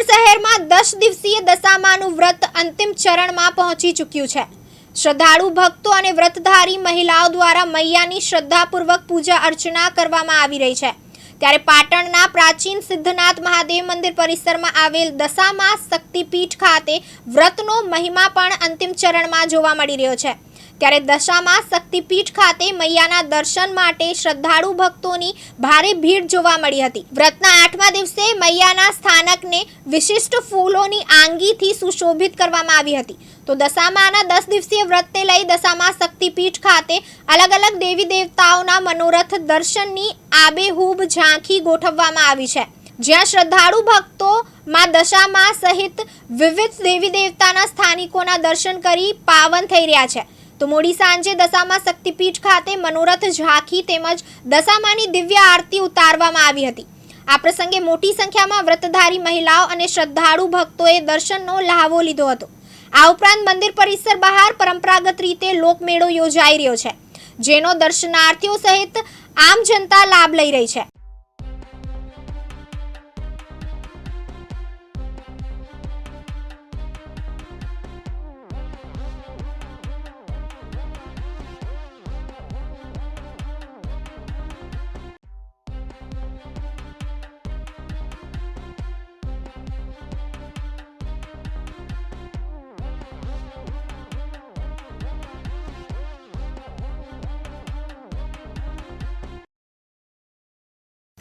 પાટણ શહેરમાં દસ દિવસીય દશામાનું વ્રત અંતિમ ચરણમાં પહોંચી ચૂક્યું છે. શ્રદ્ધાળુ ભક્તો અને વ્રતધારી મહિલાઓ દ્વારા મૈયાની શ્રદ્ધાપૂર્વક પૂજા અર્ચના કરવામાં આવી રહી છે. ત્યારે પાટણના પ્રાચીન સિદ્ધનાથ મહાદેવ મંદિર પરિસરમાં આવેલ દશામા શક્તિપીઠ ખાતે વ્રતનો મહિમા પણ અંતિમ ચરણમાં જોવા મળી રહ્યો છે. ત્યારે દશામાં શક્તિપીઠ ખાતે મૈયાના દર્શન માટે શ્રદ્ધાળુ ભક્તોની ભારે ભીડ જોવા મળી હતી. વ્રતના આઠમા દિવસે મૈયાના સ્થાનકને વિશિષ્ટ ફૂલોની આંગીથી સુશોભિત કરવામાં આવી હતી. તો દશામાના દસ દિવસીય વ્રતને લઈ દશામાં શક્તિપીઠ ખાતે અલગ અલગ દેવી દેવતાઓના મનોરથ દર્શનની આબેહૂબ ઝાંખી ગોઠવવામાં આવી છે. જ્યાં શ્રદ્ધાળુ ભક્તો માં દશામાં સહિત વિવિધ દેવી દેવતાના સ્થાનિકોના દર્શન કરી પાવન થઈ રહ્યા છે. તો મોડી સાંજે દશામાં શક્તિપીઠ ખાતે મનોરથ ઝાંખી તેમજ દશામાની દિવ્ય આરતી ઉતારવામાં આવી હતી. આ પ્રસંગે મોટી સંખ્યામાં વ્રતધારી મહિલાઓ અને શ્રદ્ધાળુ ભક્તોએ દર્શનનો લહાવો લીધો હતો. આ ઉપરાંત મંદિર પરિસર બહાર પરંપરાગત રીતે લોકમેળો યોજાઈ રહ્યો છે, જેનો દર્શનાર્થીઓ સહિત આમ જનતા લાભ લઈ રહી છે.